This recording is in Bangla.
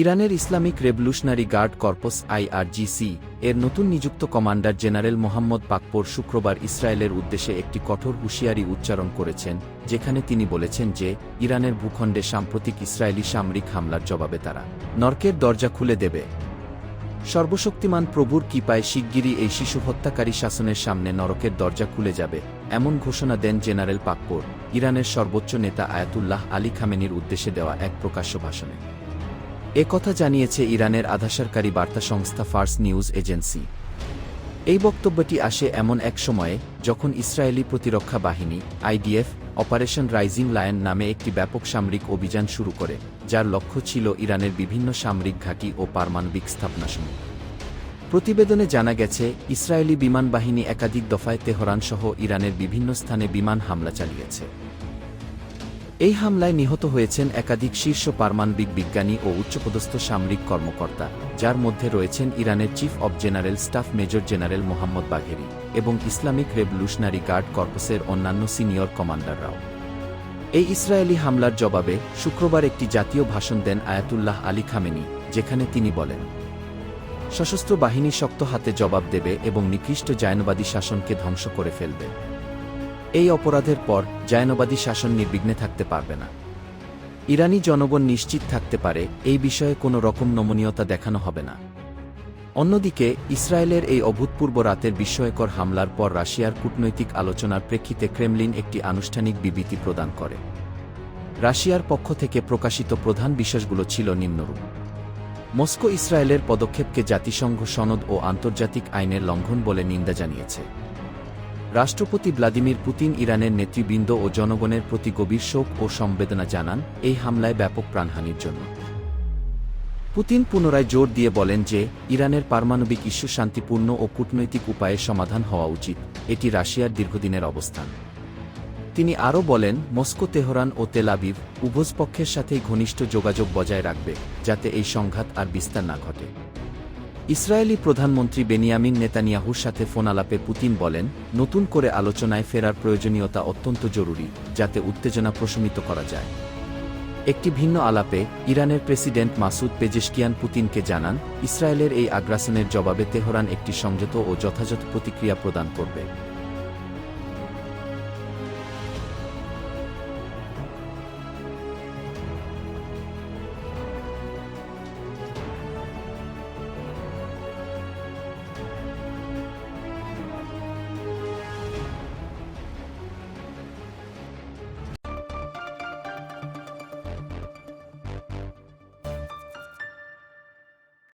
ইরানের Islamic Revolutionary Guard Corps IRGC এর নতুন নিযুক্ত কমান্ডার জেনারেল মোহাম্মদ পাকপোর শুক্রবার ইসরায়েলের উদ্দেশ্যে একটি কঠোর হুঁশিয়ারি উচ্চারণ করেছেন, যেখানে তিনি বলেছেন যে, ইরানের ভূখণ্ডে সাম্প্রতিক ইসরায়েলি সামরিক হামলার জবাবে তারা নরকের দরজা খুলে দেবে। সর্বশক্তিমান প্রভুর কিপায় শিগগিরই এই শিশু হত্যাকারী শাসনের সামনে নরকের দরজা খুলে যাবে, এমন ঘোষণা দেন জেনারেল পাকপোর, ইরানের সর্বোচ্চ নেতা আয়াতুল্লাহ আলী খামেনির উদ্দেশ্যে দেওয়া এক প্রকাশ্য ভাষণে। কথা জানিয়েছে ইরানের আধাসারকারী বার্তা সংস্থা ফার্স নিউজ এজেন্সি। এই বক্তব্যটি আসে এমন এক সময়ে যখন ইসরায়েলি প্রতিরক্ষা বাহিনী, আইডিএফ, অপারেশন রাইজিং লায়ন নামে একটি ব্যাপক সামরিক অভিযান শুরু করে, যার লক্ষ্য ছিল ইরানের বিভিন্ন সামরিক ঘাঁটি ও পারমাণবিক স্থাপনাসমূহ প্রতিবেদনে জানা গেছে, ইসরায়েলি বিমান বাহিনী একাধিক দফায় তেহরান সহ ইরানের বিভিন্ন স্থানে বিমান হামলা চালিয়েছে। এই হামলায় নিহত হয়েছেন একাধিক শীর্ষ পারমাণবিক বিজ্ঞানী ও উচ্চপদস্থ সামরিক কর্মকর্তা, যার মধ্যে রয়েছেন ইরানের chief of general staff major general Mohammad Bagheri এবং ইসলামিক রেভলিউশনারি গার্ড কর্পসের অন্যান্য সিনিয়র কমান্ডাররাও। এই ইসরায়েলি হামলার জবাবে শুক্রবার একটি জাতীয় ভাষণ দেন আয়াতুল্লাহ আলী খামেনি, যেখানে তিনি বলেন, সশস্ত্র বাহিনী শক্ত হাতে জবাব দেবে এবং নিকৃষ্ট জায়নবাদী শাসনকে ধ্বংস করে ফেলবে। এই অপরাধের পর জায়নবাদী শাসন নির্বিঘ্নে থাকতে পারবে না। ইরানি জনগণ নিশ্চিত থাকতে পারে এই বিষয়ে কোনো রকম নমনীয়তা দেখানো হবে না। অন্যদিকে, ইসরায়েলের এই অভূতপূর্ব রাতের বিস্ময়কর হামলার পর রাশিয়ার কূটনৈতিক আলোচনার প্রেক্ষিতে ক্রেমলিন একটি আনুষ্ঠানিক বিবৃতি প্রদান করে। রাশিয়ার পক্ষ থেকে প্রকাশিত প্রধান বিষয়গুলো ছিল নিম্নরূপ। মস্কো ইসরায়েলের পদক্ষেপকে জাতিসংঘ সনদ ও আন্তর্জাতিক আইনের লঙ্ঘন বলে নিন্দা জানিয়েছে। রাষ্ট্রপতি ভ্লাদিমির পুতিন ইরানের নেতৃবৃন্দ ও জনগণের প্রতি গভীর শোক ও সমবেদনা জানান এই হামলায় ব্যাপক প্রাণহানির জন্য। পুতিন পুনরায় জোর দিয়ে বলেন যে, ইরানের পারমাণবিক ইস্যু শান্তিপূর্ণ ও কূটনৈতিক উপায়ে সমাধান হওয়া উচিত, এটি রাশিয়ার দীর্ঘদিনের অবস্থান। তিনি আরও বলেন, মস্কো, তেহরান ও তেলাবিব উভয় পক্ষের সাথেই ঘনিষ্ঠ যোগাযোগ বজায় রাখবে, যাতে এই সংঘাত আর বিস্তার না ঘটে। ইসরায়েলি প্রধানমন্ত্রী বেনিয়ামিন নেতানিয়াহুর সাথে ফোন আলাপে পুতিন বলেন, নতুন করে আলোচনায় ফেরার প্রয়োজনীয়তা অত্যন্ত জরুরি, যাতে উত্তেজনা প্রশমিত করা যায়। একটি ভিন্ন আলাপে, ইরানের প্রেসিডেন্ট মাসুদ পেজেশকিয়ান পুতিনকে জানান, ইসরায়েলের এই আগ্রাসনের জবাবে তেহরান একটি সংযত ও যথাযথ প্রতিক্রিয়া প্রদান করবে।